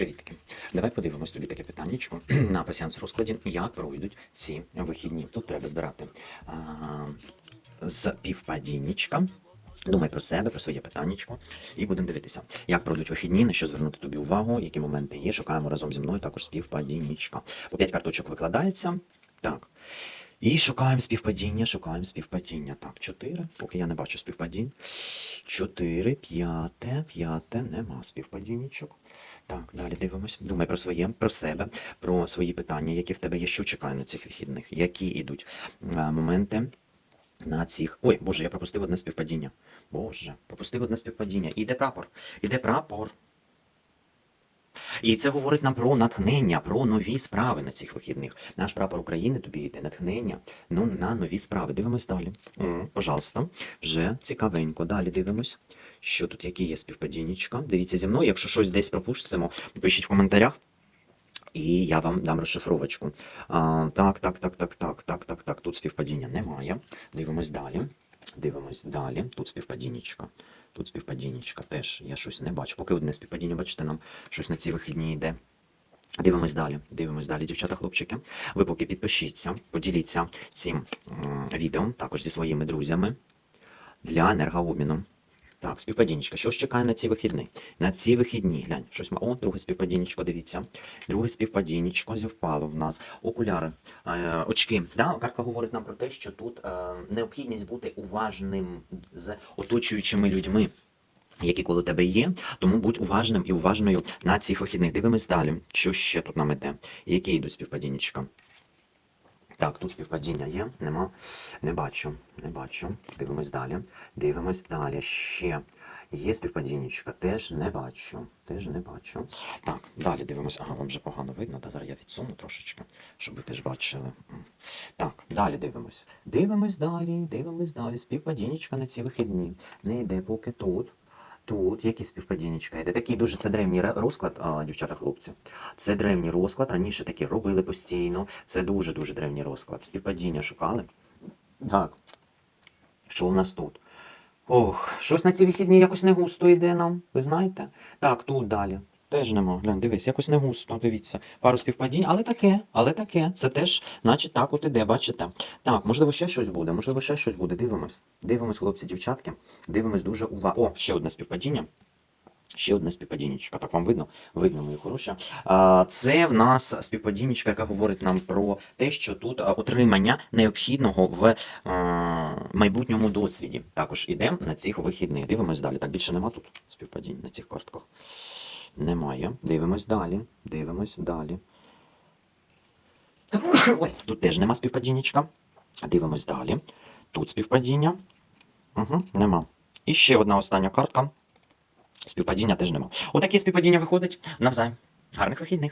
Привітки. Давай подивимось тобі таке питаннячко на пасіанс розкладі, як пройдуть ці вихідні. Тут треба збирати а, з півпадіннячка. Думай про себе, про своє питаннячко, і будемо дивитися, як пройдуть вихідні, на що звернути тобі увагу, які моменти є. Шукаємо разом зі мною також співпадіннячка. По 5 карточок викладається. Так. І шукаємо співпадіння, шукаємо співпадіння. Так, 4, поки я не бачу співпадінь. 4, 5, 5, нема співпадіннячок. Так, далі дивимось. Думай про своє, про себе, про свої питання, які в тебе є, що чекає на цих вихідних, які йдуть е, моменти на цих. Ой, Боже, я пропустив одне співпадіння. Боже, пропустив одне співпадіння. Іде прапор. Іде прапор. І це говорить нам про натхнення, про нові справи на цих вихідних. Наш прапор України тобі йде натхнення ну, на нові справи. Дивимось далі. Пожалуйста, вже цікавенько. Далі дивимось, що тут, які є співпадіннячка. Дивіться зі мною, якщо щось десь пропустимо, пишіть в коментарях. І я вам дам розшифровочку. А, Так, так, так, так, так, так, так, так. Тут співпадіння немає. Дивимось далі. Дивимось далі. Тут співпадіннячка. Тут співпадіннячка теж. Я щось не бачу. Поки одне співпадіння, бачите, нам щось на ці вихідні йде. Дивимось далі, дивимось далі, дівчата, хлопчики. Ви поки підпишіться, поділіться цим відео також зі своїми друзями для енергообміну. Так, співпадіннячка. Що ж чекає на ці вихідні? На ці вихідні. Глянь, щось ма. О, друге співпадіннячко, дивіться. Друге співпадіннячко зівпало в нас. Окуляри, е, очки. Да? Картка говорить нам про те, що тут е, необхідність бути уважним з оточуючими людьми. Які коло тебе є, тому будь уважним і уважною на цих вихідних. Дивимось далі, що ще тут нам іде, які йдуть співпадіннячка. Так, тут співпадіння є, нема, не бачу, не бачу. Дивимось далі. Дивимось далі. Ще є співпадіннячка, теж не бачу. Теж не бачу. Так, далі дивимось. Ага, вам вже погано видно. Та зараз я відсуну трошечки, щоб ви теж бачили. Так, далі дивимось. Дивимось далі, дивимось далі. Співпадіннячка на ці вихідні. Не йде поки тут. Тут якісь співпадіннячка йде. Такий дуже це древній розклад, дівчата, хлопці. Це древній розклад. Раніше такі робили постійно. Це дуже дуже древній розклад. Співпадіння шукали. Так. Що у нас тут? Ох, щось на ці вихідні якось не густо йде нам. Ви знаєте? Так, тут далі. Теж нема. Глянь, дивись, якось не густо, дивіться. Пару співпадінь, але таке, але таке. Це теж, значить, так от іде, бачите. Так, можливо, ще щось буде, можливо, ще щось буде. Дивимось. Дивимось, хлопці, дівчатки. Дивимось дуже уважно. О, ще одне співпадіння. Ще одне співпадіннячка. Так вам видно? Видно, мої хороші. Це в нас співпадіннячка, яка говорить нам про те, що тут отримання необхідного в майбутньому досвіді. Також іде на цих вихідних. Дивимось далі. Так більше нема тут співпадінь на цих картках. Немає. Дивимось далі. Дивимось далі. Ой, тут теж нема співпадіннячка. Дивимось далі. Тут співпадіння. Угу, нема. І ще одна остання картка. Співпадіння теж нема. Отакі співпадіння виходить навзаєм. Гарних вихідних.